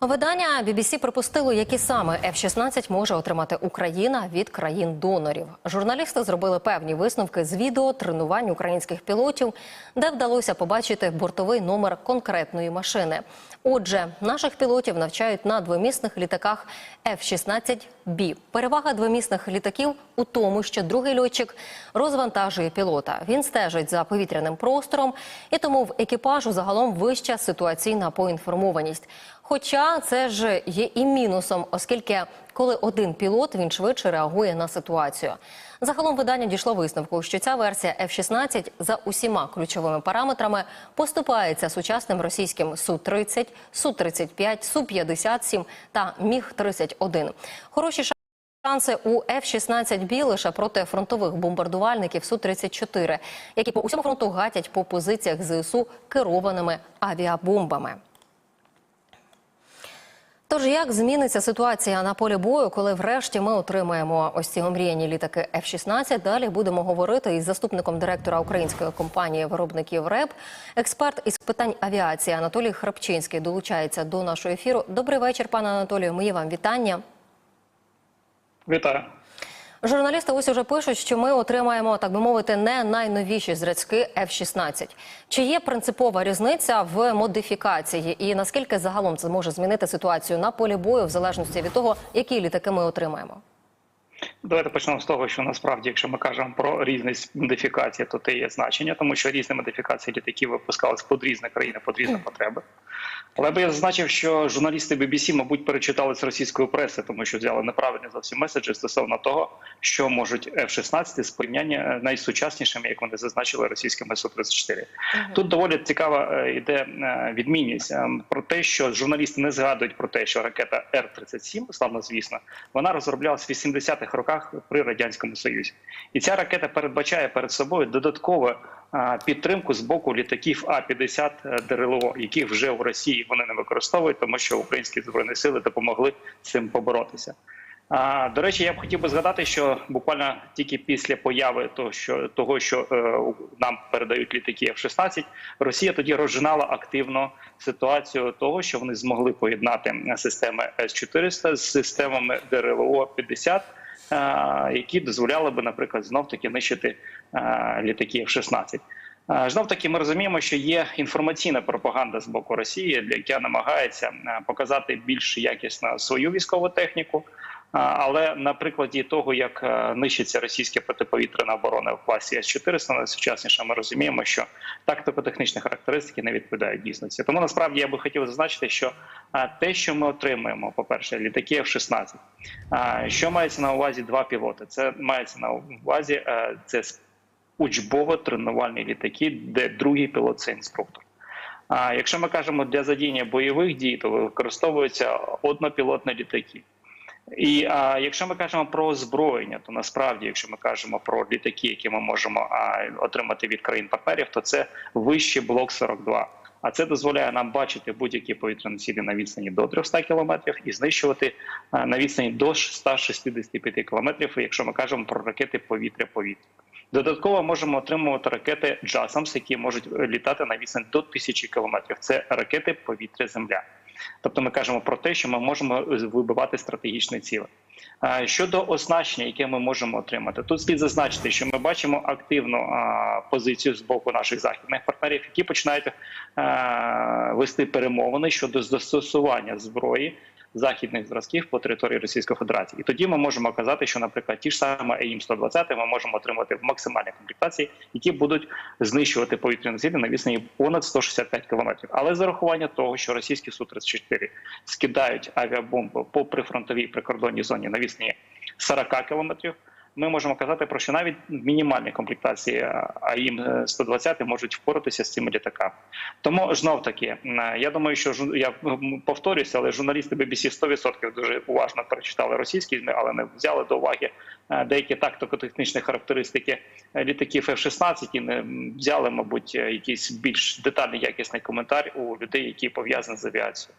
Видання BBC припустило, які саме F-16 може отримати Україна від країн-донорів. Журналісти зробили певні висновки з відео тренувань українських пілотів, де вдалося побачити бортовий номер конкретної машини. Отже, наших пілотів навчають на двомісних літаках F-16B. Перевага двомісних літаків у тому, що другий льотчик розвантажує пілота. Він стежить за повітряним простором, і тому в екіпажу загалом вища ситуаційна поінформованість. Хоча це ж є і мінусом, оскільки коли один пілот він швидше реагує на ситуацію. Загалом видання дійшло висновку, що ця версія F-16 за усіма ключовими параметрами поступається сучасним російським Су-30, Су-35, Су-57 та Міг-31. Хороші Шанси у F-16B лише проти фронтових бомбардувальників Су-34, які по усьому фронту гатять по позиціях ЗСУ керованими авіабомбами. Тож як зміниться ситуація на полі бою, коли врешті ми отримаємо ось ці омріяні літаки F-16? Далі будемо говорити із заступником директора української компанії виробників РЕП, Експерт із питань авіації Анатолій Храпчинський долучається до нашого ефіру. Добрий вечір, пане Анатолію. Мої вам вітання. Вітаю. Журналісти ось уже пишуть, що ми отримаємо, так би мовити, не найновіші зразки F-16. Чи є принципова різниця в модифікації, і наскільки загалом це може змінити ситуацію на полі бою, в залежності від того, які літаки ми отримаємо? Давайте почнемо з того, що насправді, якщо ми кажемо про різність модифікації, то це є значення, тому що різні модифікації літаків випускались під різні країни, під різні потреби. Але би я зазначив, що журналісти BBC, мабуть, перечитали з російської преси, тому що взяли неправильні зовсім меседжі стосовно того, що можуть F-16 з порівняння найсучаснішими, як вони зазначили, російськими Су-34. Тут доволі цікава йде е, відмінність е, про те, що журналісти не згадують про те, що ракета Р-37, славно звісно, вона розроблялась в 80-х роках при радянському союзі, і ця ракета передбачає перед собою додаткове е, підтримку з боку літаків А-50 ДРЛО, яких вже в Росії вони не використовують, тому що українські збройні сили допомогли цим поборотися. А, До речі, я б хотів би згадати, що буквально тільки після появи того, що того, що е, нам передають літаки F-16, Росія тоді розжинала активно ситуацію того, що вони змогли поєднати системи С-400 з системами ДРЛО 50 які дозволяли би, наприклад, знов таки нищити літаки F-16. Знов таки ми розуміємо, що є інформаційна пропаганда з боку Росії, яка намагається показати більш якісно свою військову техніку. Але на прикладі того, як нищиться російська протиповітряна оборона в класі С-400, найсучасніше ми розуміємо, що тактико-технічні характеристики не відповідають дійсності. Тому насправді я би хотів зазначити, що те, що ми отримуємо, по перше, літаки F-16, що мається на увазі два пілоти, це мається на увазі це учбово-тренувальні літаки, де другий пілот це інструктор. А якщо ми кажемо для задіння бойових дій, то використовуються однопілотні літаки. І а, якщо ми кажемо про озброєння, то насправді, якщо ми кажемо про літаки, які ми можемо а, отримати від країн-партнерів, то це вищий блок 42. А це дозволяє нам бачити будь-які повітряні цілі на відстані до 300 кілометрів і знищувати а, на відстані до 165 кілометрів, якщо ми кажемо про ракети повітря-повітря. Додатково можемо отримувати ракети JASAMS, які можуть літати на відстань до тисячі кілометрів. Це ракети повітря-земля. Тобто ми кажемо про те, що ми можемо вибивати стратегічні цілі. Щодо оснащення, яке ми можемо отримати, тут слід зазначити, що ми бачимо активну позицію з боку наших західних партнерів, які починають вести перемовини щодо застосування зброї західних зразків по території Російської Федерації, і тоді ми можемо казати, що, наприклад, ті ж саме АІМ 120 ми можемо отримати в максимальній комплектації, які будуть знищувати повітряні цілі на відстані понад 165 кілометрів. Але з урахування того, що російські су 34 скидають авіабомби по прифронтовій прикордонній зоні на відстані 40 кілометрів. Ми можемо казати про що навіть в мінімальній комплектації АІМ 120 можуть впоратися з цими літаками. Тому знов таки я думаю, що я повторюся, але журналісти BBC 100% дуже уважно прочитали російські ЗМІ, але не взяли до уваги деякі тактико-технічні характеристики літаків F-16 і не взяли, мабуть, якийсь більш детальний якісний коментар у людей, які пов'язані з авіацією.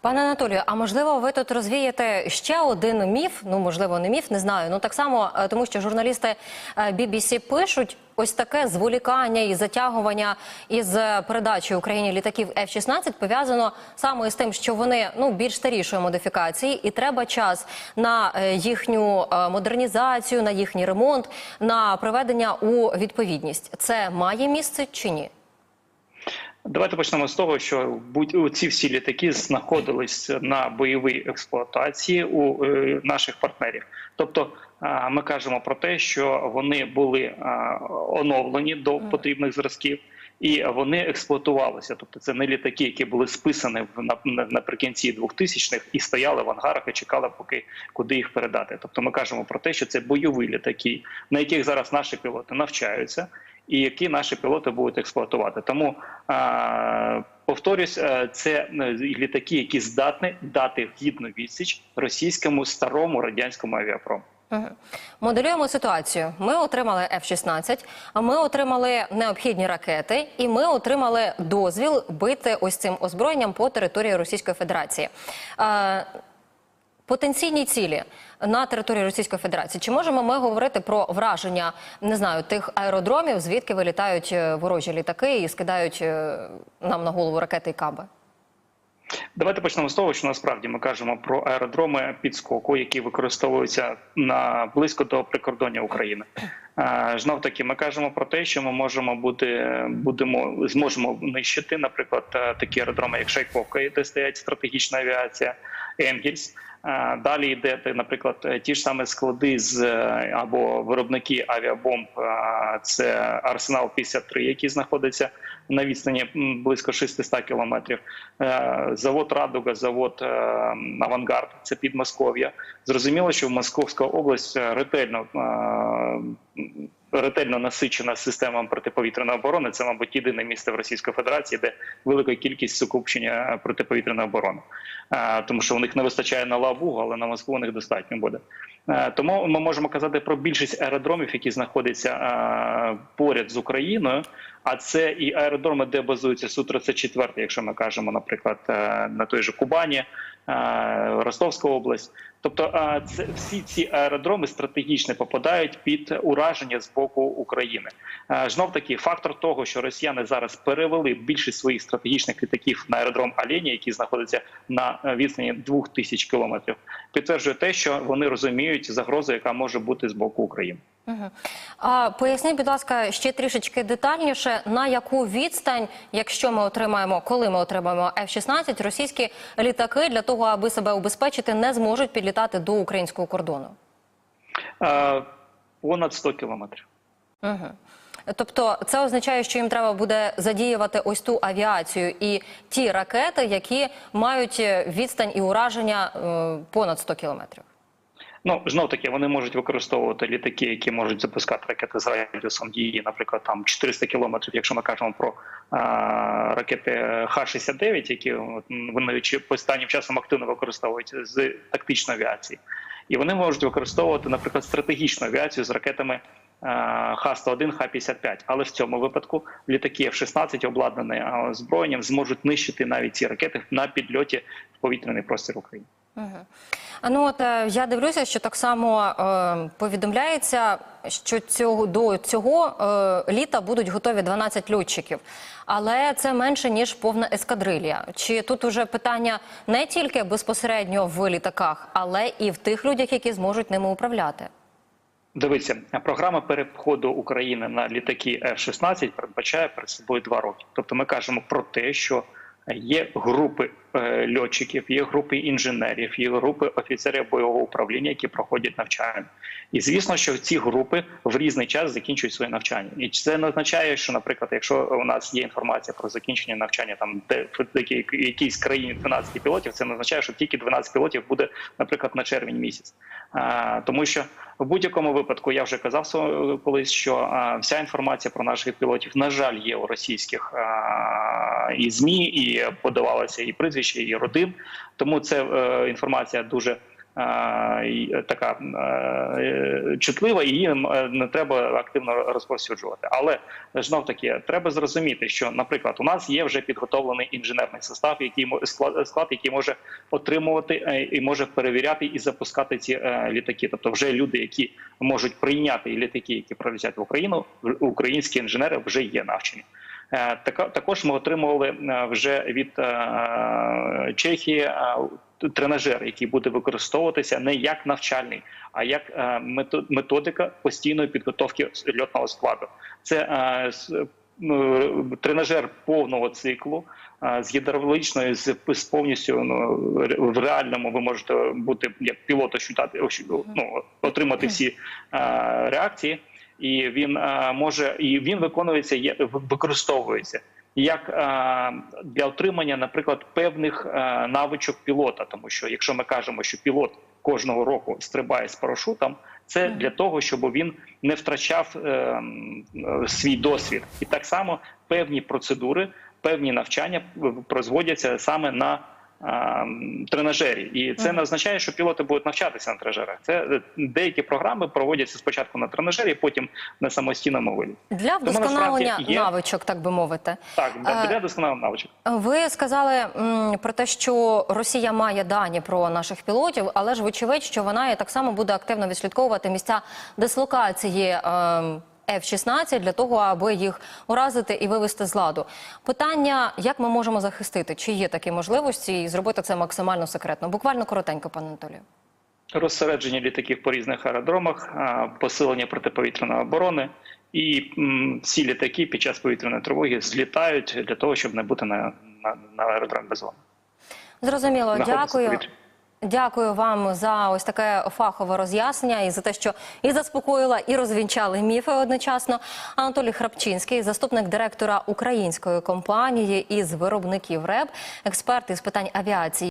Пане Анатолію, а можливо, ви тут розвієте ще один міф? Ну можливо, не міф, не знаю. Ну так само, тому що журналісти BBC пишуть. ось таке зволікання і затягування із передачею Україні літаків F-16 пов'язано саме з тим, що вони ну більш старішої модифікації, і треба час на е, їхню е, модернізацію, на їхній ремонт, на приведення у відповідність. Це має місце чи ні? Давайте почнемо з того, що будь ці всі літаки знаходились на бойовій експлуатації у е, наших партнерів. Тобто ми кажемо про те, що вони були оновлені до потрібних зразків. І вони експлуатувалися, тобто це не літаки, які були списані наприкінці 2000-х і стояли в ангарах і чекали, поки куди їх передати. Тобто, ми кажемо про те, що це бойові літаки, на яких зараз наші пілоти навчаються, і які наші пілоти будуть експлуатувати. Тому повторюсь, е, це е, літаки, які здатні дати гідну відсіч російському старому радянському авіапрому. Мгм. Моделюємо ситуацію. Ми отримали F-16, а ми отримали необхідні ракети, і ми отримали дозвіл бити ось цим озброєнням по території Російської Федерації. Е, Потенційні цілі на території Російської Федерації. Чи можемо ми говорити про враження не знаю тих аеродромів, звідки вилітають е, ворожі літаки і скидають е, нам на голову ракети і каби? Давайте почнемо з того, що насправді ми кажемо про аеродроми підскоку, які використовуються на близько до прикордоння України. Знов таки, ми кажемо про те, що ми можемо бути будемо зможемо нищити, наприклад, е, такі аеродроми, як Шайковка, де стоять стратегічна авіація, Енгельс. Е, Далі йде, наприклад, е, ті ж самі склади з е, або виробники авіабомб. Це Арсенал 53 який знаходиться на відстані близько 600 кілометрів. Завод Радуга, завод Авангард, це Підмосков'я. Зрозуміло, що Московська область ретельно ретельно насичена система протиповітряної оборони. Це, мабуть, єдине місце в Російській Федерації, де велика кількість сукупчення протиповітряної оборони, Е, тому що у них не вистачає на лаву, але на Москву у них достатньо буде. Е, Тому ми можемо казати про більшість аеродромів, які знаходяться е, поряд з Україною. А це і аеродроми, де базується су 34 якщо ми кажемо, наприклад, е, на той же Кубані, е, Ростовська область. Тобто, е, це всі ці аеродроми стратегічно попадають під ураження з боку України. Знов таки фактор того, що росіяни зараз перевели більшість своїх стратегічних літаків на аеродром Алені, який знаходиться на відстані 2000 кілометрів, підтверджує те, що вони розуміють загрозу, яка може бути з боку України. А поясніть, будь ласка, ще трішечки детальніше, на яку відстань, якщо ми отримаємо, коли ми отримаємо F-16, російські літаки для того, аби себе убезпечити, не зможуть підлітати до українського кордону. Е, Понад 100 кілометрів. Угу. Тобто це означає, що їм треба буде задіювати ось ту авіацію і ті ракети, які мають е, відстань і ураження е, понад 100 кілометрів. Ну знов таки вони можуть використовувати літаки, які можуть запускати ракети з радіусом дії, наприклад, там 400 кілометрів. Якщо ми кажемо про а, ракети Х-69, які вони останнім часом активно використовують з тактичної авіації, і вони можуть використовувати, наприклад, стратегічну авіацію з ракетами. А, Х-101, Х-55. Але в цьому випадку літаки F-16, обладнані озброєнням, зможуть нищити навіть ці ракети на підльоті в повітряний простір України. Угу. Ну от е, я дивлюся, що так само е, повідомляється, що цього до цього е, літа будуть готові 12 льотчиків, але це менше ніж повна ескадрилія. Чи тут уже питання не тільки безпосередньо в літаках, але і в тих людях, які зможуть ними управляти? Дивіться, програма переходу України на літаки F-16 передбачає перед собою два роки. Тобто, ми кажемо про те, що є групи е, льотчиків, є групи інженерів, є групи офіцерів бойового управління, які проходять навчання. І звісно, що ці групи в різний час закінчують своє навчання. І це не означає, що, наприклад, якщо у нас є інформація про закінчення навчання там де в якій- якійсь країні 12 пілотів, це не означає, що тільки 12 пілотів буде, наприклад, на червень місяць. А, тому що в будь-якому випадку я вже казав колись, що а, вся інформація про наших пілотів, на жаль, є у російських а, і змі, і подавалася і прізвище, і родин. Тому це е, інформація дуже така е, чутлива, її е, не треба активно розповсюджувати. Але знов таки треба зрозуміти, що, наприклад, у нас є вже підготовлений інженерний состав, який склад, який може отримувати е, і може перевіряти і запускати ці е, літаки. Тобто, вже люди, які можуть прийняти літаки, які прилетять в Україну, українські інженери вже є навчені. Е, Також ми отримували е, вже від е, Чехії е, тренажер, який буде використовуватися не як навчальний, а як е, методика постійної підготовки льотного складу. Це е, ну, тренажер повного циклу е, з гідравлічною, з, з повністю ну, в реальному ви можете бути як пілота щитати, ну, отримати всі реакції. І він може і він виконується є використовується як е, для отримання, наприклад, певних е, навичок пілота, тому що якщо ми кажемо, що пілот кожного року стрибає з парашутом, це для того, щоб він не втрачав е, свій досвід, і так само певні процедури, певні навчання производяться саме на тренажері, і це не означає, що пілоти будуть навчатися на тренажерах. Це е, деякі програми проводяться спочатку на тренажері, потім на самостійному виді. Для вдосконалення є- навичок, так би мовити. Так, Е, для досконалого навичок. Ви сказали про те, що Росія має дані про наших пілотів, але ж вочевидь, що вона і так само буде активно відслідковувати місця дислокації. Ем, F-16 для того, аби їх уразити і вивести з ладу. Питання, як ми можемо захистити, чи є такі можливості, і зробити це максимально секретно? Буквально коротенько, пане Анатолію. Розсередження літаків по різних аеродромах, посилення протиповітряної оборони, і всі літаки під час повітряної тривоги злітають для того, щоб не бути на, на, на аеродромі без зони. Зрозуміло, Знаходитися в дякую. Дякую вам за ось таке фахове роз'яснення і за те, що і заспокоїла, і розвінчали міфи одночасно. Анатолій Храпчинський, заступник директора української компанії із виробників РЕБ, експерт із питань авіації.